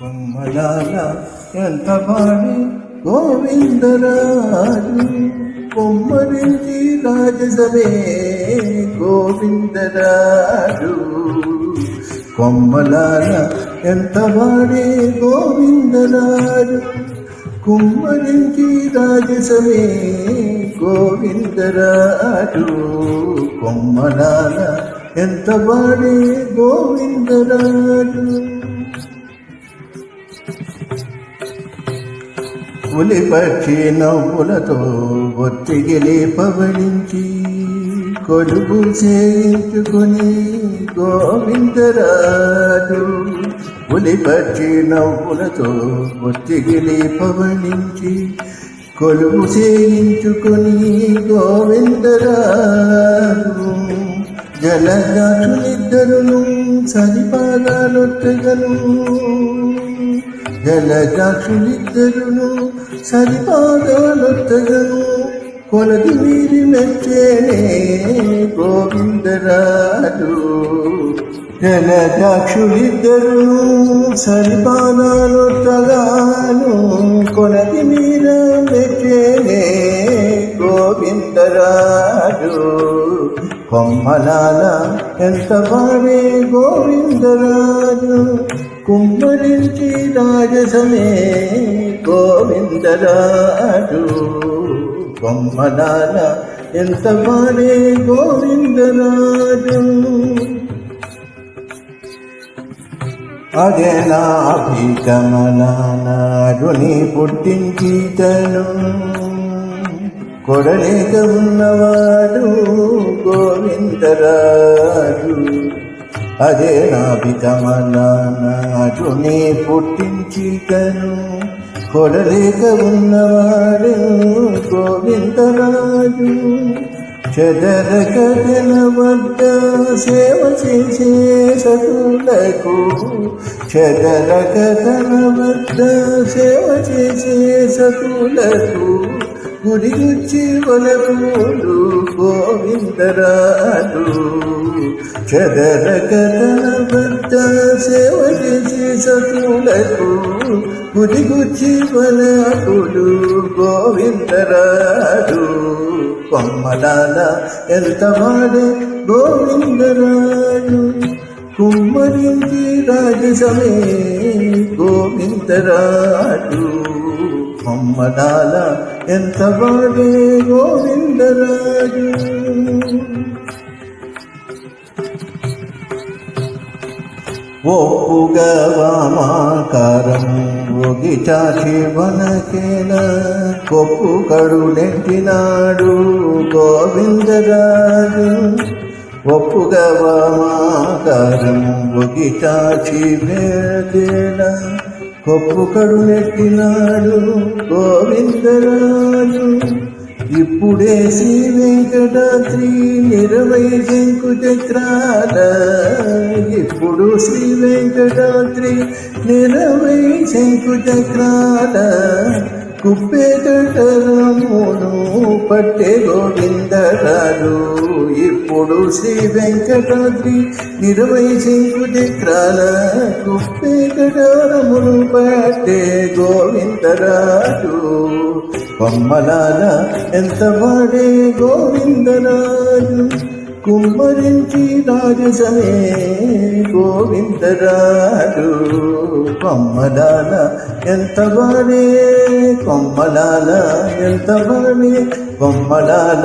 కొమ్మలాల ఎంత పాడి గోవిందరాజు కొమ్మరించి రాజసమే గోవిందరాజు. కొమ్మలాల ఎంత వాడే గోవిందరాజు కుమ్మరించి రాజసమే గోవిందరాజు. కొమ్మలాల ఎంత వాడే గోవిందరాజు. పులి పక్షి నవ్వులతో ఒత్తిగిలి పవళించి కొలుపు చేయించుకుని గోవిందరాజు. పులి పక్షి నవ్వులతో ఒత్తిగిలి పవళించి కొలువు చేయించుకుని గోవిందరాజు. జలజాక్షులిద్దరును సరిపాగాలొత్తగను. జలజాక్షులిద్దరును సరిపాదాలొత్తగను కొలది మీరి మెచ్చేనే గోవిందరాలు జలజాక్షులిద్దరును సరిపాదాలొత్తగాను కొలది మీర మెచ్చేనే గోవిందరాలు కొమ్మలాల ఎంత బాడే గోవిందరాజు కుమ్మరించి రాజసమే గోవిందరాజు. కొమ్మలాల ఎంత బాడే గోవిందరాజు. అదే నా అభిగమనాడుని పుట్టించితను. కొడలేక ఉన్నవాడు గోవిందరాజు. అదే నాభితమన్నాజుని పుట్టించితను కొడలేక ఉన్నవాడు గోవిందరాజు. చెదరక వద్ద సేవ చేసే సతులకు. చెదరక వద్ద సేవ చేసే సతులకు. గుడిగుచ్చి గోవిందరాలు చదర కథల వద్ద సేవ చేసి సతులకు గుడిగుచ్చి వలరుడు గోవిందరాలు కొమ్మలాల ఎంత వాడే గోవిందరాలు కుమ్మరించి రాజసమే గోవిందరాలు కొమ్మలాల ఎంత వాడే గోవిందరాజు ఒప్పుగా వామాకారం ఒగి చాచి వనకేల కొప్పు కడు నెట్టినాడు గోవిందరాజు ఒప్పుగా వామాకారం ఒగి చాచి వేకేల కొప్పు కడు నెట్టినాడు గోవిందరాజు. ఇప్పుడే శ్రీ వెంకటాద్రి నిరవై శంకు చక్రాల ఇప్పుడు శ్రీ వెంకటాద్రి నిరవై శంకు చక్రాల కుప్పేటరమును పట్టే గోవింద ఇప్పుడు శ్రీ వెంకటాద్రి ఇరవై శంకు చక్రాల కుప్పేటరమును పట్టే గోవిందరాలు కొమ్మలాల ఎంత వాడే గోవిందరాజు? కుమ్మరించి రాజసమే గోవిందరాజు. బొమ్మలాల ఎంత వాడే బొమ్మలాల ఎంత బానే బొమ్మలాల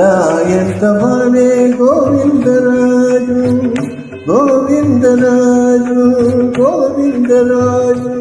ఎంత బానే గోవిందరాజు గోవిందరాజు గోవిందరాజు.